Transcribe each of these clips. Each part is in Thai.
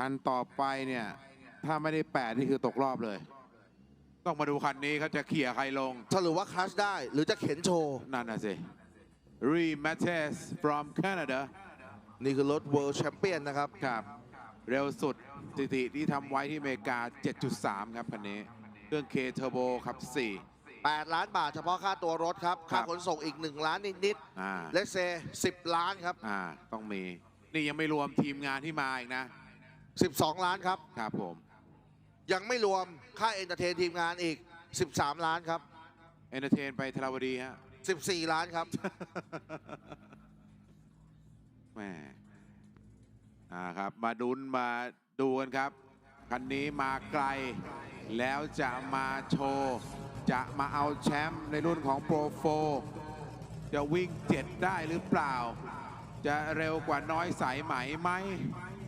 อันต่อไปเนี่ยถ้าไม่ได้แปดนี่คือตกรอบเลย ต้องมาดูคันนี้เขาจะเขี่ยใครลง สรุปว่าคลัชได้ หรือจะเข็นโชว์ นั่นน่ะสิ Re Mattes from Canada นี่คือรถ World Champion นะครับ ครับ เร็วสุดสถิติที่ทำไว้ที่อเมริกา 7.3 ครับคันนี้ เครื่อง K Turbo ครับ8ล้านบาทเฉพาะค่าตัวรถครับครัค่าบขนส่งอีก 1 ล้านนิด4อ่าๆเลสเซ10 ล้านครับ อ่า ต้องมี นี่ยังไม่รวมทีมงานที่มาอีกนะ 12 ล้านครับ ครับผม ยังไม่รวมค่าเอนเตอร์เทนทีมงานอีก 13 ล้านครับ เอนเตอร์เทนไปทราวดีฮะ 14 ล้านครับ แหม่อ่าครับ มาดุนมาดูกันครับ คันนี้มาไกล แล้วจะมาโชว์ จะมาเอาแชมป์ในรุ่นของโปรโฟจะวิ่งเจ็ดได้หรือเปล่า จะเร็วกว่าน้อยสายไหมไหม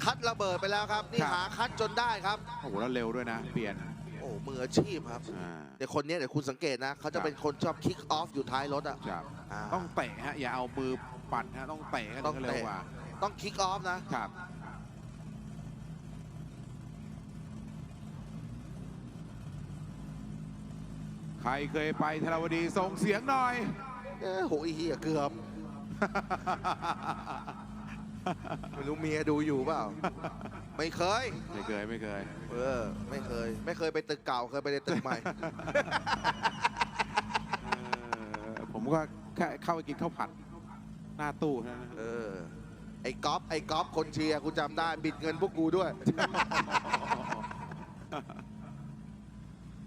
คัดระเบิดไปแล้วครับ นี่ครับ หาคัดจนได้ครับ โอ้โหแล้วเร็วด้วยนะ เปลี่ยน โอ้มืออาชีพครับ อ่า เดี๋ยวคนนี้เดี๋ยวคุณสังเกตนะ เขาครัจะบเป็นคนชอบคิกออฟอยู่ท้ายรถอะ ครับ อ่า ต้องเตะฮะ อย่าเอามือปัดฮะ ต้องเตะก็ต้องถึงจะเร็วเตะกว่า ต้องคิกออฟนะ ครับ ใครเคยไปธราวดีส่งเสียงหน่อย เอ้โหอีเหี้ยเกือบ ไม่รู้เมียดูอยู่เปล่า ไม่เคย ไม่เคยไม่เคย เออ ไม่เคย ไม่เคยไปตึกเก่าเคยไปในตึกใหม่เออผมก็แค่เข้าไปกินข้าวผัด หน้าตู้เท่านั้นนะเออ ไอ้ก๊อฟไอ้ก๊อฟคนเชียร์กูจำได้ บิดเงินพวกกูด้วย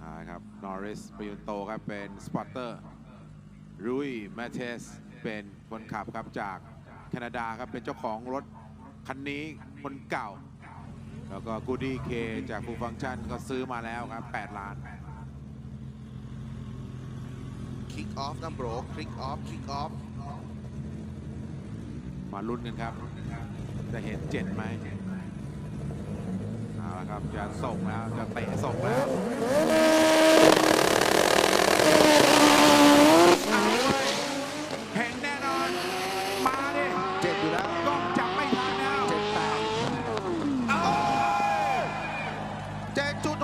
อ่าครับ นอริสปยุนโตครับ เป็นสปอตเตอร์รุยแมเทส เป็นคนขับครับจากแคนาดาครับเป็นเจ้าของรถคันนี้คนเก่า แล้วก็กูดี้เคจากฟูฟังชันก็ซื้อมาแล้วครับ 8 ล้าน คิกออฟนะโบรคลิกออฟคิกออฟมาลุ้นกันครับ จะเห็นเจ็ดไหมเอาละครับจะส่งแล้วจะเตะส่งแล้ว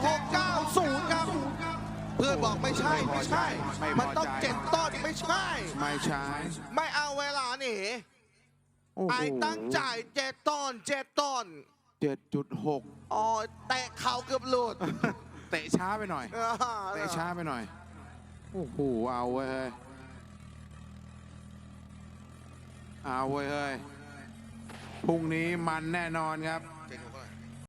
690 ครับ เพื่อบอกไม่ใช่ไม่ใช่ มันต้องเจ็ดต้นไม่ใช่ ไม่ใช่ไม่เอาเวลาหนีไอตั้งใจ่ายเจ็ดต้นเจ็ดต้น7.6อ๋อเตะเข่าเกือบหลุด เตะช้าไปหน่อย เตะช้าไปหน่อย โอ้โห เอาเว้ย เอาเว้ย พรุ่งนี้มันแน่นอนครับ